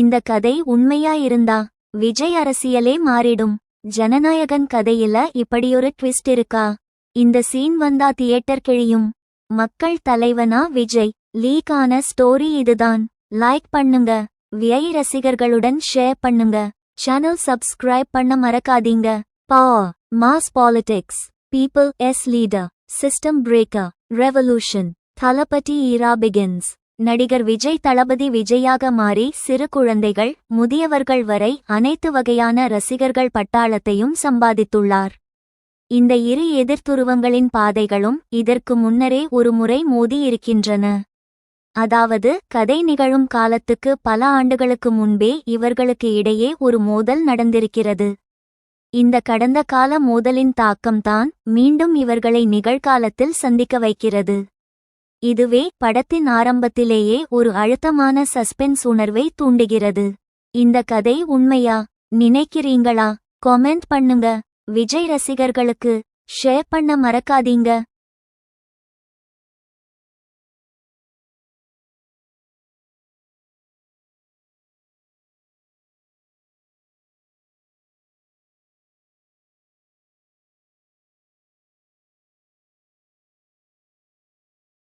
இந்த கதை உண்மையா இருந்தா விஜய் அரசியலே மாறிடும். ஜனநாயகன் கதையில இப்படியொரு ட்விஸ்ட் இருக்கா? இந்த சீன் வந்தா தியேட்டர் கிழியும். மக்கள் தலைவனா விஜய். லீக் ஆன ஸ்டோரி இதுதான். லைக் பண்ணுங்க. விஐ ரசிகர்களுடன் ஷேர் பண்ணுங்க. சேனல் சப்ஸ்கிரைப் பண்ண மறக்காதீங்க. பா. Mass politics. People's leader. System breaker. Revolution. Thalapathy era begins. நடிகர் விஜய் தளபதி விஜயாக மாறி சிறு குழந்தைகள் முதியவர்கள் வரை அனைத்து வகையான ரசிகர்கள் பட்டாளத்தையும் சம்பாதித்துள்ளார். இந்த இரு எதிர்த்துருவங்களின் பாதைகளும் இதற்கு முன்னரே ஒரு முறை மோதி இருக்கின்றன. அதாவது கதை நிகழும் காலத்துக்கு பல ஆண்டுகளுக்கு முன்பே இவர்களுக்கு இடையே ஒரு மோதல் நடந்திருக்கிறது. இந்த கடந்த கால மோதலின் தாக்கம்தான் மீண்டும் இவர்களை நிகழ்காலத்தில் சந்திக்க வைக்கிறது. இதுவே படத்தின் ஆரம்பத்திலேயே ஒரு அழுத்தமான சஸ்பென்ஸ் உணர்வை தூண்டுகிறது. இந்த கதை உண்மையா? நினைக்கிறீங்களா? கொமெண்ட் பண்ணுங்க. விஜய் ரசிகர்களுக்கு ஷேர் பண்ண மறக்காதீங்க.